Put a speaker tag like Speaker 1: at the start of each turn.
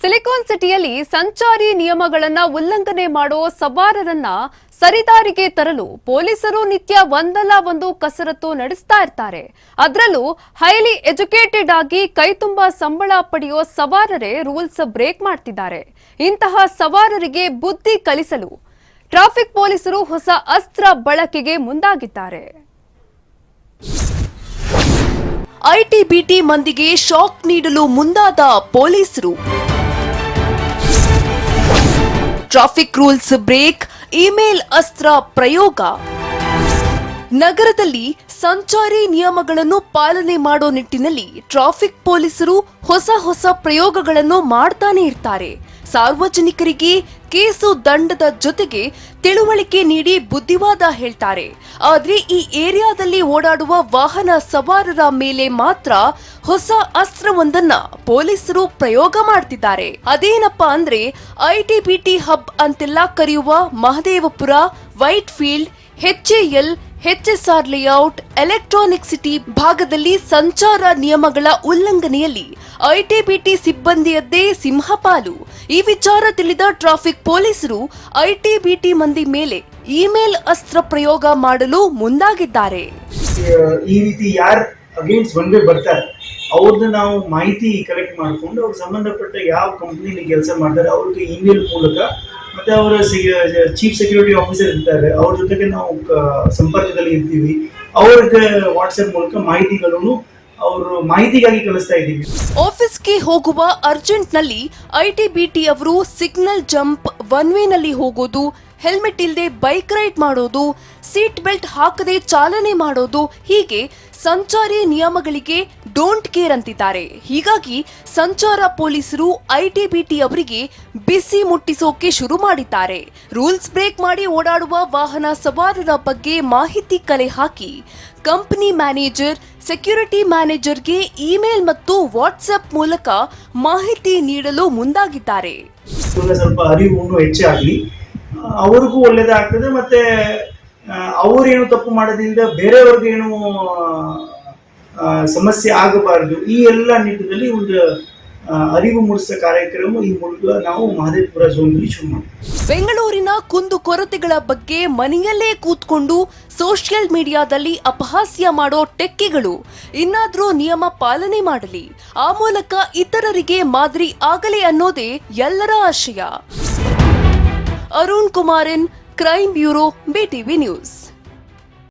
Speaker 1: Silicon ಸಿಟಿಯಲ್ಲಿ ಸಂಚಾರಿ ನಿಯಮಗಳನ್ನು ಉಲ್ಲಂಘನೆ ಮಾಡೋ ಸವಾರರನ್ನ ಸರಿದಾರಿಗೆ ತರಲು ಪೊಲೀಸರು ನಿತ್ಯ ಒಂದಲ್ಲ ಒಂದು ಕಸರತ್ತು ನಡೆಸ್ತಾ ಇರ್ತಾರೆ. ಅದರಲ್ಲೂ ಹೈಲಿ ಎಜುಕೇಟೆಡ್ ಆಗಿ ಕೈತುಂಬ ಸಂಬಳ ಪಡೆಯೋ ಸವಾರರೇ ರೂಲ್ಸ್ ಬ್ರೇಕ್ ಮಾಡ್ತಿದ್ದಾರೆ. ಇಂತಹ ಸವಾರರಿಗೆ ಬುದ್ಧಿ ಕಲಿಸಲು ಟ್ರಾಫಿಕ್ ಪೊಲೀಸರು ಹೊಸ ಅಸ್ತ್ರ ಬಳಕೆಗೆ ಮುಂದಾಗಿದ್ದಾರೆ.
Speaker 2: ಐಟಿ ಬಿಟಿ ಮಂದಿಗೆ ಶಾಕ್ ನೀಡಲು ಮುಂದಾದ ಪೊಲೀಸರು. ಟ್ರಾಫಿಕ್ ರೂಲ್ಸ್ ಬ್ರೇಕ್, ಇಮೇಲ್ ಅಸ್ತ್ರ ಪ್ರಯೋಗ. ನಗರದಲ್ಲಿ ಸಂಚಾರಿ ನಿಯಮಗಳನ್ನು ಪಾಲನೆ ಮಾಡೋ ನಿಟ್ಟಿನಲ್ಲಿ ಟ್ರಾಫಿಕ್ ಪೊಲೀಸರು ಹೊಸ ಹೊಸ ಪ್ರಯೋಗಗಳನ್ನು ಮಾಡ್ತಾನೆ ಇರ್ತಾರೆ. ಸಾರ್ವಜನಿಕರಿಗೆ ಕೇಸು ದಂಡದ ಜೊತೆಗೆ ತಿಳುವಳಿಕೆ ನೀಡಿ ಬುದ್ಧಿವಾದ ಹೇಳ್ತಾರೆ. ಆದ್ರೆ ಈ ಏರಿಯಾದಲ್ಲಿ ಓಡಾಡುವ ವಾಹನ ಸವಾರರ ಮೇಲೆ ಮಾತ್ರ ಹೊಸ ಅಸ್ತ್ರವೊಂದನ್ನ ಪೊಲೀಸರು ಪ್ರಯೋಗ ಮಾಡ್ತಿದ್ದಾರೆ. ಅದೇನಪ್ಪಾ ಅಂದ್ರೆ ಐಟಿ ಬಿಟಿ ಹಬ್ ಅಂತೆಲ್ಲ ಕರೆಯುವ Mahadevapura Whitefield HAL HSR Layout Electronic City ಭಾಗದಲ್ಲಿ ಸಂಚಾರ ನಿಯಮಗಳ ಉಲ್ಲಂಘನೆಯಲ್ಲಿ ಐಟಿಬಿಟಿ ಸಿಬ್ಬಂದಿಯದ್ದೇ ಸಿಂಹಪಾಲು. ಈ ವಿಚಾರ ತಿಳಿದ ಟ್ರಾಫಿಕ್ ಪೊಲೀಸರು ಐಟಿಬಿಟಿ ಮಂದಿ ಮೇಲೆ ಇಮೇಲ್ ಅಸ್ತ್ರ ಪ್ರಯೋಗ ಮಾಡಲು ಮುಂದಾಗಿದ್ದಾರೆ.
Speaker 3: ಈ ರೀತಿ ಯಾರು ಅಗೇನ್ಸ್ಟ್ ವೇ ಬರ್ತಾರೆ ಅವ್ರದ್ದು ನಾವು ಮಾಹಿತಿ ಕಲೆಕ್ಟ್ ಮಾಡಿಕೊಂಡು ಅವ್ರಿಗೆ ಸಂಬಂಧಪಟ್ಟ ಯಾವ ಕಂಪ್ನಿಲಿ ಕೆಲಸ ಮಾಡ್ತಾರೆ, ಅವ್ರಿಗೆ ಇಮೇಲ್ ಮೂಲಕ ಮತ್ತೆ ಅವರ ಚೀಫ್ ಸೆಕ್ಯೂರಿಟಿ ಆಫೀಸರ್ ಇರ್ತಾರೆ. ಅವ್ರ ಜೊತೆಗೆ ನಾವು ಸಂಪರ್ಕದಲ್ಲಿ ಇರ್ತೀವಿ. ಅವ್ರಿಗೆ ವಾಟ್ಸಪ್ ಮೂಲಕ ಮಾಹಿತಿಗಳನ್ನು ಅವರು ಮಾಹಿತಿಗಾಗಿ ಕಳಿಸ್ತಾ ಇದ್ದೀವಿ.
Speaker 2: ಆಫೀಸ್ಗೆ ಹೋಗುವ ಅರ್ಜೆಂಟ್ನಲ್ಲಿ ಐಟಿಬಿಟಿ ಅವರು ಸಿಗ್ನಲ್ ಜಂಪ್ ಒನ್ ವೇನಲ್ಲಿ ಹೋಗೋದು ಹೆಲ್ಮೆಟ್ ಇಲ್ಲದೆ ಬೈಕ್ ರೈಡ್ ಮಾಡೋದು, ಸೀಟ್ ಬೆಲ್ಟ್ ಹಾಕದೆ ಚಾಲನೆ ಮಾಡೋದು, ಹೀಗೆ ಸಂಚಾರಿ ನಿಯಮಗಳಿಗೆ ಡೋಂಟ್ ಕೇರ್ ಅಂತಿದ್ದಾರೆ. ಹೀಗಾಗಿ ಸಂಚಾರ ಪೊಲೀಸರು ಐಟಿಬಿಟಿ ಅವರಿಗೆ ಬಿಸಿ ಮುಟ್ಟಿಸೋಕೆ ಶುರು ಮಾಡಿದ್ದಾರೆ. ರೂಲ್ಸ್ ಬ್ರೇಕ್ ಮಾಡಿ ಓಡಾಡುವ ವಾಹನ ಸವಾರರ ಬಗ್ಗೆ ಮಾಹಿತಿ ಕಲೆ ಹಾಕಿ, ಕಂಪನಿ ಮ್ಯಾನೇಜರ್, ಸೆಕ್ಯೂರಿಟಿ ಮ್ಯಾನೇಜರ್ಗೆ ಇಮೇಲ್ ಮತ್ತು ವಾಟ್ಸ್ಆಪ್ ಮೂಲಕ ಮಾಹಿತಿ ನೀಡಲು ಮುಂದಾಗಿದ್ದಾರೆ.
Speaker 3: ಸ್ವಲ್ಪ ಅರಿವು ಹೆಚ್ಚಾಗಲಿ ಅವ್ರಿಗೂ ಒಳ್ಳೇದಾಗ್ತದೆ ಮತ್ತೆ ಅವರೇನು ತಪ್ಪು ಮಾಡೋದ್ರಿಂದ ಬೇರೆಯವ್ರಿಗೇನು ಸಮಸ್ಯೆ ಆಗಬಾರದು. ಈ ಎಲ್ಲ ನಿಟ್ಟಿನಲ್ಲಿ ಒಂದು ಅರಿವು ಮೂಡಿಸುವ ಕಾರ್ಯಕ್ರಮ ಈ ಮೂಲಕ ನಾವು ಮಹದೇವಪುರ ಝೋನ್ನಲ್ಲಿ ಶುರು ಮಾಡಿದ್ವಿ
Speaker 2: ಬೆಂಗಳೂರಿನ ಕುಂದು ಕೊರತೆಗಳ ಬಗ್ಗೆ ಮನೆಯಲ್ಲೇ ಕೂತ್ಕೊಂಡು ಸೋಷಿಯಲ್ ಮೀಡಿಯಾದಲ್ಲಿ ಅಪಹಾಸ್ಯ ಮಾಡೋ ಟೆಕ್ಕಿಗಳು. ಇನ್ನಾದ್ರೂ ನಿಯಮ ಪಾಲನೆ ಮಾಡಲಿ. ಆ ಮೂಲಕ ಇತರರಿಗೆ ಮಾದರಿ ಆಗಲಿ ಅನ್ನೋದೇ ಎಲ್ಲರ ಆಶಯ. अरुण कुमारिन क्राइम ब्यूरो बीटीवी न्यूज़।